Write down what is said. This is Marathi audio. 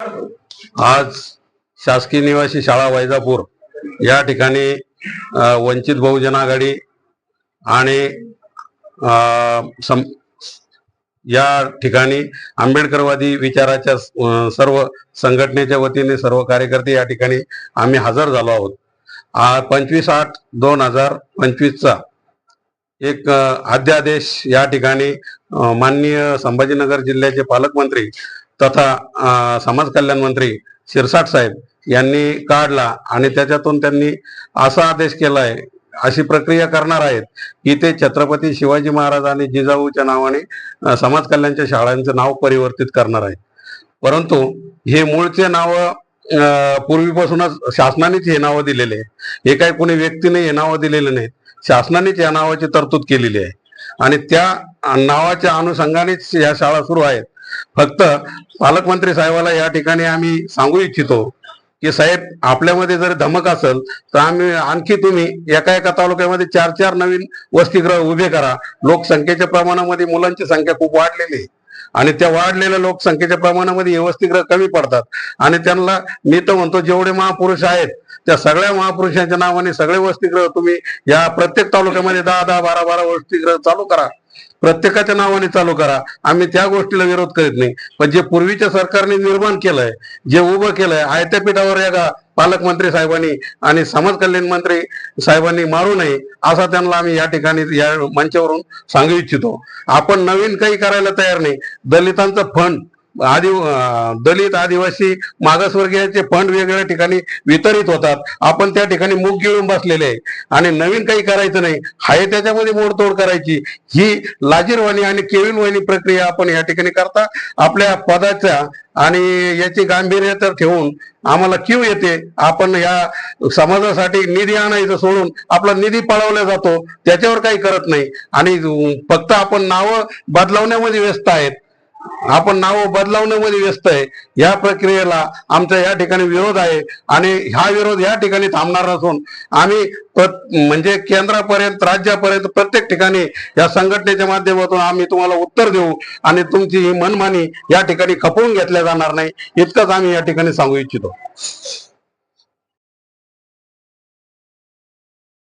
आज शासकीय निवासी शाळा वैजापूर या ठिकाणी वंचित बहुजन आघाडी आणि सम- या ठिकाणी आंबेडकरवादी विचाराच्या सर्व संघटनेच्या वतीने सर्व कार्यकर्ते या ठिकाणी आम्ही हजर झालो आहोत. पंचवीस आठ दोन हजार पंचवीसचा एक अध्यादेश या ठिकाणी माननीय संभाजीनगर जिल्ह्याचे पालकमंत्री तथा समाज कल्याण मंत्री शिरसाट साहेब यांनी काढला आणि त्याच्यातून त्यांनी असा आदेश केला आहे अशी प्रक्रिया करणार आहेत की ते छत्रपती शिवाजी महाराज आणि जिजाऊच्या नावाने समाज कल्याणच्या शाळांचं नाव परिवर्तित करणार आहे परंतु हे मूळचे नाव पूर्वीपासूनच शासनानेच हे नावं दिलेले आहे हे काही कोणी व्यक्तीने हे नावं दिलेले नाहीत. शासनानेच या नावाची तरतूद केलेली आहे. आणि त्या नावाच्या अनुषंगानेच या शाळा सुरू आहेत. फक्त पालकमंत्री साहेबाला या ठिकाणी आम्ही सांगू इच्छितो की साहेब आपल्यामध्ये जर धमक असेल तर आम्ही आणखी तुम्ही एका एका तालुक्यामध्ये चार चार नवीन वसतिगृह उभे करा. लोकसंख्येच्या प्रमाणामध्ये मुलांची संख्या खूप वाढलेली आहे. आणि त्या वाढलेल्या लोकसंख्येच्या प्रमाणामध्ये हे वसतिगृह कमी पडतात. आणि त्यांना मी तर म्हणतो जेवढे महापुरुष आहेत त्या सगळ्या महापुरुषांच्या नावाने सगळे वसतिगृह तुम्ही या प्रत्येक तालुक्यामध्ये दहा दहा बारा बारा वसतिगृह चालू करा. प्रत्येकाच्या नावाने चालू करा. आम्ही त्या गोष्टीला विरोध करीत नाही. पण जे पूर्वीच्या सरकारने निर्माण केलंय जे उभं केलंय आयत्या पीठावर या पालकमंत्री साहेबांनी आणि समाज कल्याण मंत्री साहेबांनी मारू नये असा त्यांना आम्ही या ठिकाणी या मंचावरून सांगू इच्छितो. आपण नवीन काही करायला तयार नाही. दलितांचं फंड आदि दलित आदिवासी मागासवर्गीयाचे फंड वेगवेगळ्या ठिकाणी वितरित होतात. आपण त्या ठिकाणी मुग गिळून बसलेले आहे. आणि नवीन काही करायचं नाही. हाय त्याच्यामध्ये मोडतोड करायची. ही लाजीरवाणी आणि केविलवाणी प्रक्रिया आपण या ठिकाणी करता. आपल्या पदाच्या आणि याची गांभीर्य तर ठेवून आम्हाला क्यू येते. आपण या समाजासाठी निधी आणायचं सोडून आपला निधी पळवला जातो. त्याच्यावर काही करत नाही. आणि फक्त आपण नावं बदलावण्यामध्ये व्यस्त आहेत. आपण नाव बदलावण्यामध्ये व्यस्त आहे. या प्रक्रियेला आमचा या ठिकाणी विरोध आहे आणि हा विरोध या ठिकाणी थांबणार नसून आम्ही म्हणजे केंद्रापर्यंत राज्यापर्यंत प्रत्येक ठिकाणी या संघटनेच्या माध्यमातून आम्ही तुम्हाला उत्तर देऊ आणि तुमची ही मनमानी या ठिकाणी खपवून घेतल्या जाणार नाही. इतकंच आम्ही या ठिकाणी सांगू इच्छितो.